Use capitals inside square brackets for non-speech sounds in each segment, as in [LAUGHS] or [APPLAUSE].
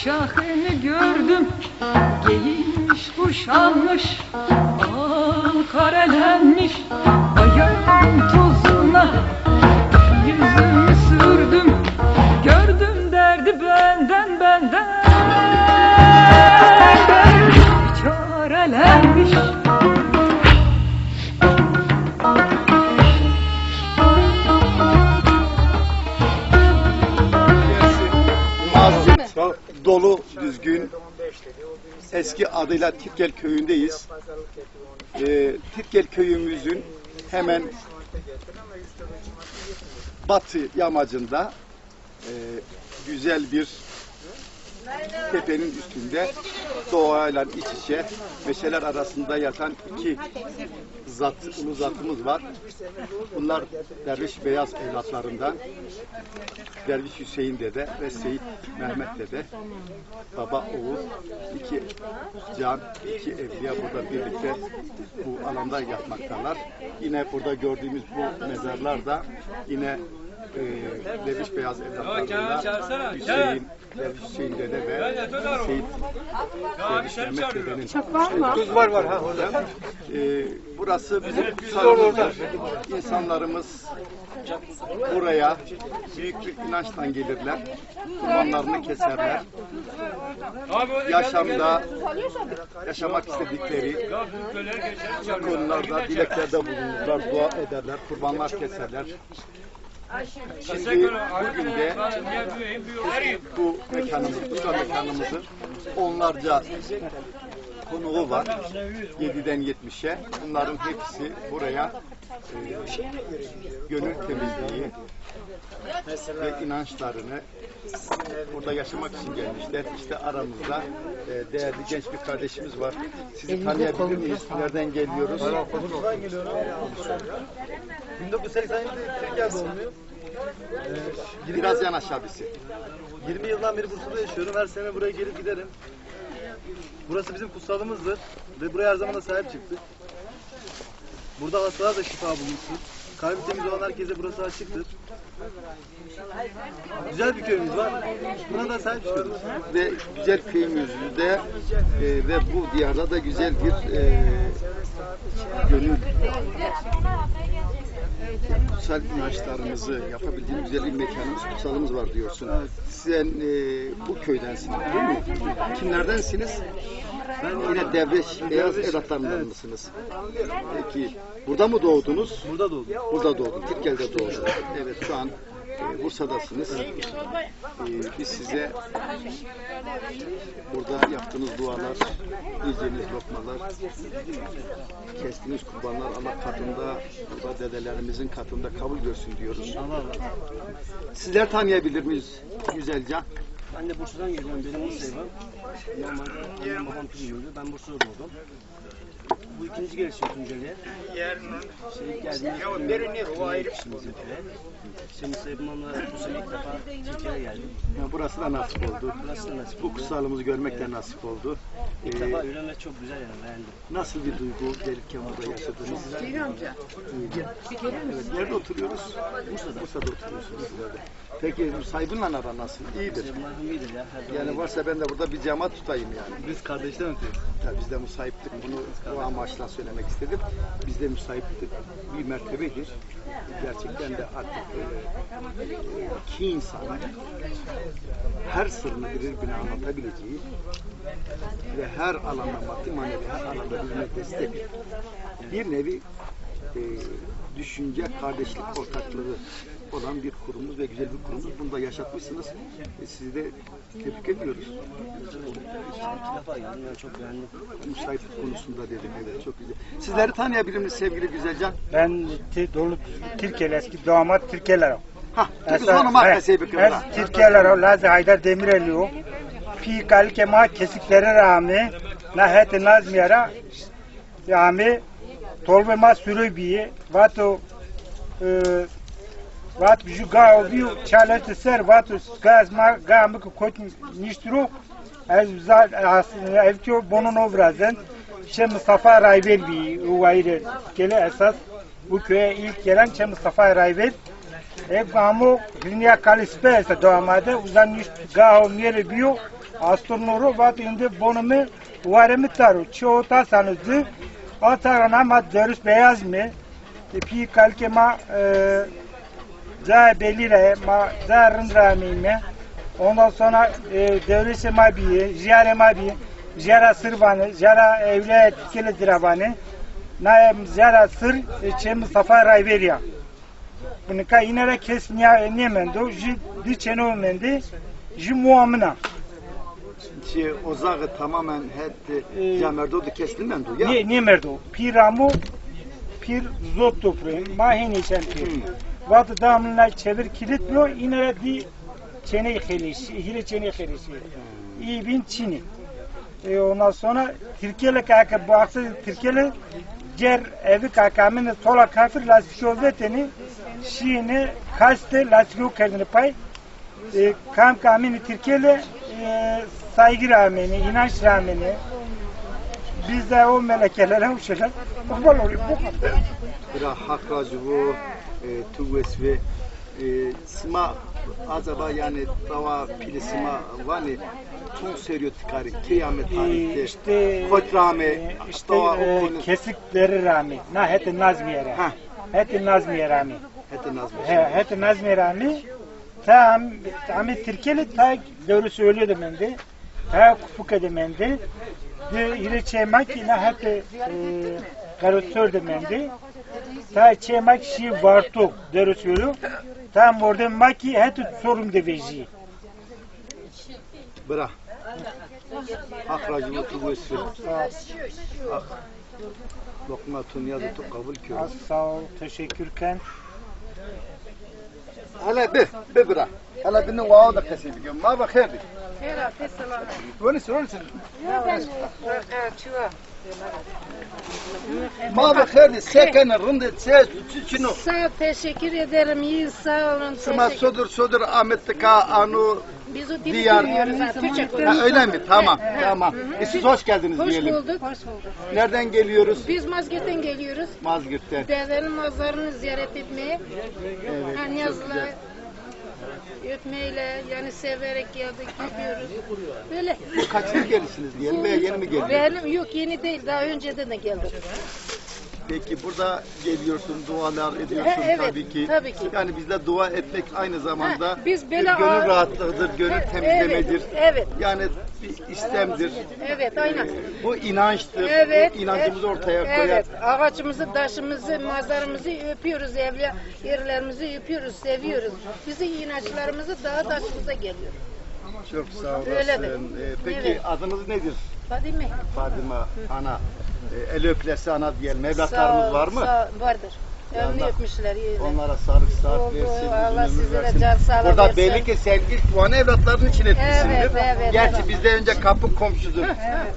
uşağını gördüm. Giyinmiş kuşanmış Al karelenmiş. Ayağım tozuna Yüzümü sürdüm. Gördüm derdi benden benden. Çarelenmiş dolu, düzgün. Eski adıyla Tirkel köyündeyiz. Ee, Tirkel köyümüzün hemen batı yamacında e, güzel bir tepenin üstünde doğayla iç içe meşeler arasında yatan iki zat, ulu zatımız var. Bunlar Derviş Beyaz evlatlarından Derviş Hüseyin dede ve Seyit Mehmet dede baba oğul iki can iki evliya burada birlikte bu alanda yatmaktalar. Yine burada gördüğümüz bu mezarlar da yine e, Derviş Beyaz evlatlarından Hüseyin Derviş Hüseyin dede ve Seyit Derviş Mehmet dedenin Tuz var var ha orada. Ee, burası bizim kutsalımızdır. İnsanlarımız buraya büyük bir inançtan gelirler. Kurbanlarını keserler. Yaşamda yaşamak istedikleri konularda dileklerde bulunurlar, dua ederler, kurbanlar keserler. Şimdi bugün bu mekanımız, bu mekanımızın onlarca konuğu var. 7'den 70'e. Bunların hepsi buraya e, gönül temizliği ve inançlarını burada yaşamak için gelmişler. İşte aramızda e, değerli genç bir kardeşimiz var. Sizi tanıyabilir miyiz? Nereden geliyoruz? 1987'de Türkiye doğumluyum. Biraz yanaş abisi. 20 yıldan beri Bursa'da yaşıyorum. Her sene buraya gelip giderim. Burası bizim kutsalımızdır ve buraya her zaman da sahip çıktık. Burada hastalar da şifa bulunsun. Kalbi temiz olan herkese burası açıktır. Güzel bir köyümüz var. Buna da sahip çıkıyoruz. ve güzel köyümüzde e, ve bu diyarda da güzel bir e, gönül kutsal inançlarımızı yapabildiğimiz güzel bir mekanımız, kutsalımız var diyorsun. Sen e, bu köydensin değil mi? Kimlerdensiniz? Ben yine Devreş Beyaz evlatlarından mısınız? Peki burada mı doğdunuz? Burada doğdum. Burada doğdum. Tirkel'de doğdum. Evet şu an e, Bursa'dasınız. E, biz size burada yaptığınız dualar, yiyeceğiniz lokmalar, kestiğiniz kurbanlar Allah katında, burada dedelerimizin katında kabul görsün diyoruz. Sizler tanıyabilir miyiz güzelce? Ben de Bursa'dan geliyorum. Benim Bursa'yım. Normalde annem babam Tunceli'ydi. Ben Bursa'da doğdum. Bu ikinci gelişim Tunceli'ye. Şey ilk geldiğimde o ayrı Şimdi Sevimam'la bu sene ilk defa Türkiye'ye geldim. Ya burası da nasip oldu. Burası da nasip Bu oldu. kutsalımızı görmek de nasip oldu. İlk Ee, defa öğrenmek çok güzel yani beğendim. nasıl bir duygu gelirken burada yaşadınız? Evet, nerede oturuyoruz? Bursa'da. Bursa'da oturuyorsunuz sizler de. Peki sahibinle aran nasıl? İyidir. Ya. Yani varsa ben de burada bir cemaat tutayım yani. Biz kardeşten ötüyoruz. Ya biz de müsahiplik bunu bu amaçla söylemek istedim. Bizde müsahiplik bir mertebedir. Gerçekten de artık e, iki insanın her sırrını birbirine anlatabileceği ve her alanda maddi manevi her alanda birbirine destek bir nevi e, düşünce kardeşlik ortaklığı olan bir kurumumuz ve güzel bir kurumumuz. Bunu da yaşatmışsınız. E, sizi de tebrik ediyoruz. İki defa geldim yani çok beğendim. müsait konusunda dedim evet çok güzel. Sizleri tanıyabilir miyiz sevgili Güzelcan? Ben dolu Türkiye'li eski damat Türkiye'ler. Ha, Türkistan markası bir kırda. Es Türkiye'ler Lazı Haydar Demireli o. Fi kalke ma kesikleri rağmen nahiyet nazmiyara yani tolbe ma sürü biye vato e, ju gao biu challenge ser vato gaz ma gamı koç niştru ez zat aslında evço bonun obrazen Şe Mustafa Raybel bir o ayrı gele esas bu köye ilk gelen Şe Mustafa Raybel e gamo dünya kalispesa doğamadı uzanmış gaho miyere biyo astronoro vat indi bonumu varemi taru çoğuta sanızdı atarana ma dörüs beyaz mı pi kalke ma e, za belire ma za rındrami mi ondan sonra e, dörüse ma bi jare ma bi jara sırvanı jara evle tikeli diravanı na jara sır e, çem safa rayveria bunu ka inere kes niya nemendo ji di çeno mendi ji muamına Şey, ozağı tamamen hep Ee, camerdodu kestilmen du ya. Ne ne merdo? Piramu pir zot toprayım. Mahin içen pir. Hmm. Vatı damlına çevir kilitmiyor. İnere di çene xelişi, hile çene xelişi. İyi bin Çin'i. E ondan sonra Türkiye'li kaka bu aksı Türkiye'li cer evi kakamın sola kafir lastik olveteni şiini kaste lastik kendini pay e, kam kamini Türkiye'li e, saygı rağmeni, inanç rağmeni biz de o melekelere uçuşlar. Kurban olayım bu kadar. Bira hakracı bu, e, tuves ve e, sima acaba yani tava pili sima vani tun seriyo tikari kıyamet tarihte işte kotrame e, işte kesikleri rami. Na heti nazmiyere. Ha. Heti nazmiye rami. hete nazmış. He, heti nazmiye rami. Tam ami Türkiye'li ta doğru söylüyordu ben de. Ta kufuk edemendi. De ile çemak yine heti e, karotör demendi. Ta çemak şi varto doğru söylüyor. Tam orada maki heti sorum de veji. Tuves ve ah. Lokma tunya da tu kabul. Az sağ ol, teşekkürken. Hala be, be bira. Hala binin vağı da keseyim diyorum. Ma bak herdi. Öyle söyle Ma bak herdi. Sekene rındı. Ses çino. Sağ ol, teşekkür ederim. İyi sağ olun. Sıma teşekkür- sodur sodur Ahmet Ka anu Biz o dili Diyar- bilmiyoruz. ha, Türkçe Ha, konuşuyoruz. öyle mi? Tamam, tamam. E, siz hoş geldiniz Hoş diyelim. bulduk. Hoş bulduk. Nereden geliyoruz? Biz Mazgirt'ten geliyoruz. Mazgirt'ten. Dedenin mazarını ziyaret etmeye. Evet, Ha, çok Niyaz'la güzel. Öpmeyle yani severek geldik gidiyoruz. Böyle. Kaç yıl gelisiniz diyelim veya yeni mi geliyorsunuz? Benim yok yeni değil daha önceden de geldik. Peki burada geliyorsun, dualar ediyorsun E, evet, tabii ki. tabii ki. Yani bizde dua etmek aynı zamanda Ha, biz bir böyle gönül rahatlığıdır, gönül Evet, temizlemedir. evet. Yani bir istemdir. Evet aynen. Bu inançtır. Evet. Bu inancımızı evet, ortaya koyar. Evet. Ağaçımızı, taşımızı, mazarımızı öpüyoruz. Evliya yerlerimizi öpüyoruz, seviyoruz. Bizim inançlarımızı daha taşımıza geliyor. Çok sağ olasın. Öyledir. Ee, peki Evet. adınız nedir? Fadime. Fatıma ana. Ee, el öpülesi ana diyelim. Evlatlarımız var mı? sağ- vardır. Allah- öpmüşler. iyi. Onlara sağlık Oldu, versin. Allah versin. can sağlık Burada versin. belli ki sen ilk puanı evlatların için etmişsindir. Evet, evet, Gerçi [LAUGHS] evet. bizde önce kapı komşudur.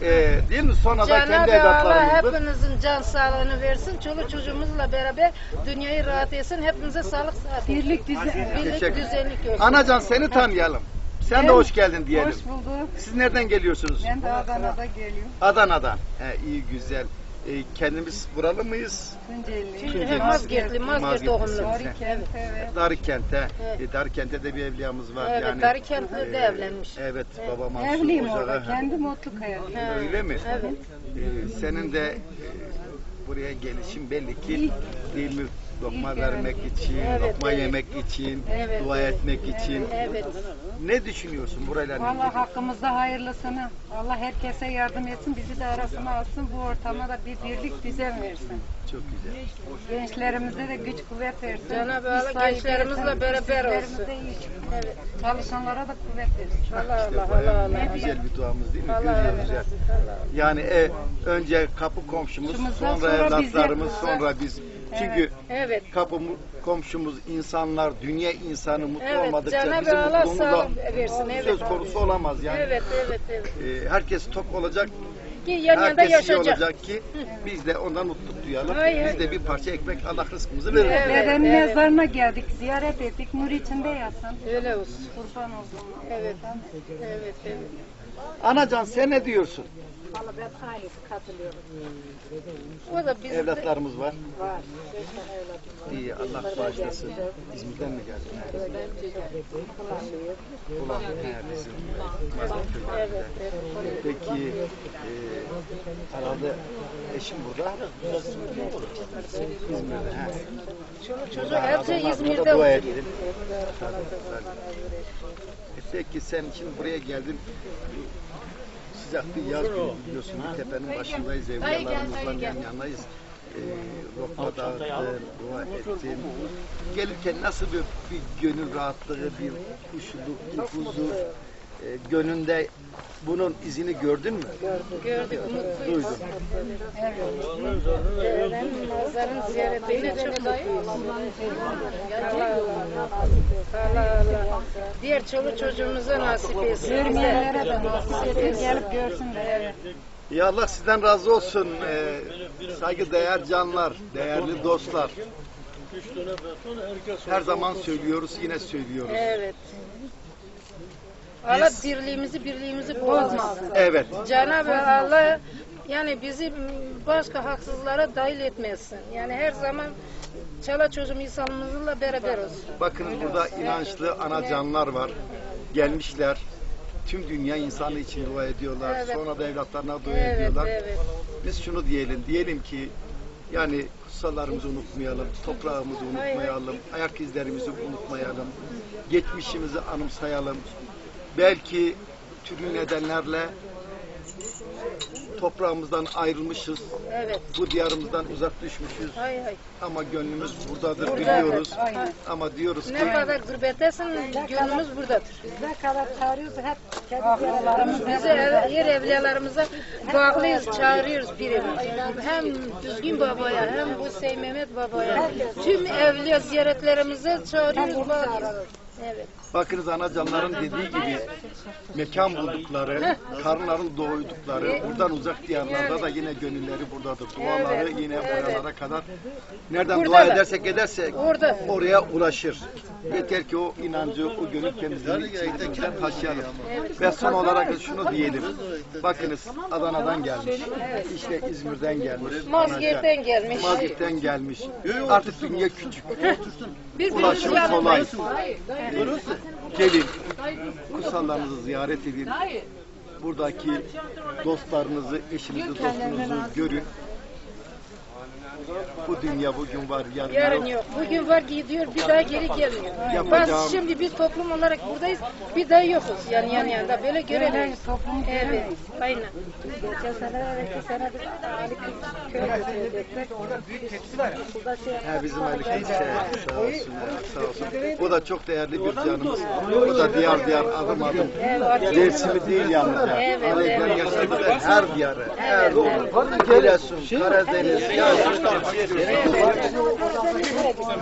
Ee, değil mi? Sonra da kendi Cenab-ı Allah evlatlarımızdır. hepinizin can sağlığını versin. Çoluk çocuğumuzla beraber dünyayı rahat etsin. Hepinize sağlık sıhhat. Birlik, Birlik Teşekkür. düzenlik olsun. Anacan seni tanıyalım. Sen de hoş geldin diyelim. Hoş bulduk. Siz nereden geliyorsunuz? Ben de Adana'da geliyorum. Adana'dan. He, iyi güzel. Ee, kendimiz buralı mıyız? Tunceli. Tunceli. Mazgirtli, Mazgirt doğumlu. misiniz? Kent, evet. Darıkent'te. Evet. E, Darıkent'te de bir evliyamız var. Evet, yani. Darıkent'te de Ee, evlenmiş. Evet, baba Mansur Evliyim orada. Kendi mutlu hayatım. Ha, Öyle mi? Evet. Ee, senin de e, buraya gelişin belli ki değil mi? Lokma İlk, vermek için, Evet, lokma evet. yemek için, Evet, dua evet. etmek için. Evet. Ne düşünüyorsun burayla ilgili? Valla hakkımızda hayırlısını. Allah herkese yardım etsin. Bizi de arasına alsın. Bu ortama da bir birlik düzen versin. Çok güzel. Gençlerimize de güç kuvvet versin. Cenab-ı Allah gençlerimizle beraber olsun. Evet. Çalışanlara da kuvvet versin. Allah İşte Allah Allah Allah. güzel bir duamız değil mi? Allah Allah. ya. Yani e, önce kapı komşumuz, sonra, sonra evlatlarımız, sonra biz. Çünkü Evet. Kapı mu- komşumuz, insanlar, dünya insanı mutlu Evet, olmadıkça bizim mutluluğumuz da versin, evet. söz konusu olamaz yani. Evet, evet, evet. E, herkes tok olacak, Ki yan yana herkes iyi yaşayacak. olacak ki biz de ondan mutluluk duyalım. Hayır. Biz de bir parça ekmek Allah rızkımızı verir. Evet. Dedenin mezarına geldik. Ziyaret ettik. Nur içinde yatsın. Öyle olsun. Kurban olsun. Evet. Evet, evet. Anacan sen ne diyorsun? Valla ben aynısı katılıyorum. O da bizim Evlatlarımız var. Var. Beş tane evladım var. İyi Allah bağışlasın. İzmir'den mi geldin? Ulan he, bizim Mazlum köyümüzde. Peki e, herhalde eşim burada. İzmir'de. He. çoluk çocuk hepsi İzmir'de dua. E Peki sen şimdi buraya geldin. Sıcak bir yaz günü biliyorsun. Bir tepenin başındayız. Evliyalarımızla yan yanayız. Ee, lokma dua ettin. Gelirken nasıl bir, bir gönül rahatlığı, bir huşuluk, bir huzur, e, gönlünde bunun izini gördün mü? Gördük, mutluyuz. Duydum. Dedenin mazarın ziyaretine çok Allah. Diğer çoluk çocuğumuza nasip etsin. Görmeyenlere de nasip etsin. Gelip görsünler. Evet. Ya Allah sizden razı olsun. Ee, saygıdeğer canlar, değerli dostlar. Her zaman söylüyoruz, yine söylüyoruz. Evet. Allah birliğimizi birliğimizi bozmasın. Evet. Cenab-ı Allah yani bizi başka haksızlara dahil etmesin. Yani her zaman çala çocuğum insanımızla beraber olsun. Bakın burada inançlı ana canlar var. Gelmişler. Tüm dünya insanı için dua ediyorlar. Evet. Sonra da evlatlarına dua Evet, ediyorlar. evet. Biz şunu diyelim. Diyelim ki yani kutsallarımızı unutmayalım, toprağımızı unutmayalım, ayak izlerimizi unutmayalım, geçmişimizi anımsayalım. Belki türlü nedenlerle toprağımızdan ayrılmışız, Evet. bu diyarımızdan uzak düşmüşüz Hay hay. ama gönlümüz buradadır Buradadır, biliyoruz. aynen. Ama diyoruz ki Ne kadar gırbetesin gönlümüz buradadır. Ne kadar çağırıyoruz hep kendi yaralarımız. Bizi ev, yer evliyalarımıza bağlıyız, çağırıyoruz birimiz. Hem Düzgün Baba'ya hem bu Sey Mehmet Baba'ya tüm evliya ziyaretlerimize çağırıyoruz, bağlıyoruz. Evet. bakınız anacanların dediği gibi mekan buldukları, karınların doydukları, buradan uzak diyarlarda da yine gönülleri buradadır. Duaları yine oralara kadar nereden Burada dua da. edersek edersek Orada. oraya ulaşır. Yeter ki o inancı, o gönül temizliğini içimizden taşıyalım. Ve son olarak da şunu diyelim. Bakınız Adana'dan gelmiş, işte İzmir'den gelmiş, Mazgirt'ten gelmiş. Mazgirt'ten gelmiş. Artık dünya küçük. Ulaşım kolay. Gelin, kutsallarınızı ziyaret edin. Buradaki dostlarınızı, eşinizi, dostunuzu görün. Bu dünya bugün var, yarın, Yarın yok. yok. Bugün var gidiyor bir daha geri gelmiyor. Yapacağım- Biz şimdi biz toplum olarak buradayız. Bir daha yokuz yani yan yana. Böyle toplumu Evet. Aynen. Geçen sene iki sene biz Ali Kız köye götürdük. Burada şey Ha, bizim Ali Kılıç şey, sağ olsun, sağ olsun. Bu da çok değerli bir canımız. Bu da diyar diyar adım adım. Dersimi değil yalnızca. Evet, Aleyhden evet. yaşadık her diyarı. Her Giresun, Karadeniz, Yazık.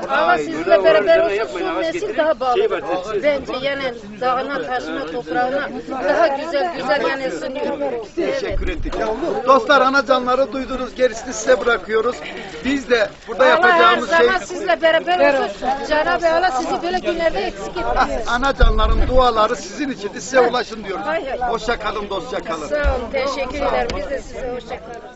Allah sizinle beraber olsun son nesil daha bağlı. Bence yani dağına, taşına, toprağına daha güzel güzel yani sunuyor. Teşekkür ettik. Dostlar ana canları duydunuz. Gerisini size bırakıyoruz. Biz de burada Allah yapacağımız şey zaman sizle beraber olsun. Cenab-ı Allah sizi böyle günlerde eksik etmesin. ana canların duaları sizin için size ulaşın diyoruz. Hoşça kalın, dostça kalın. Sağ olun, teşekkür ederim. Biz de size hoşçakalın.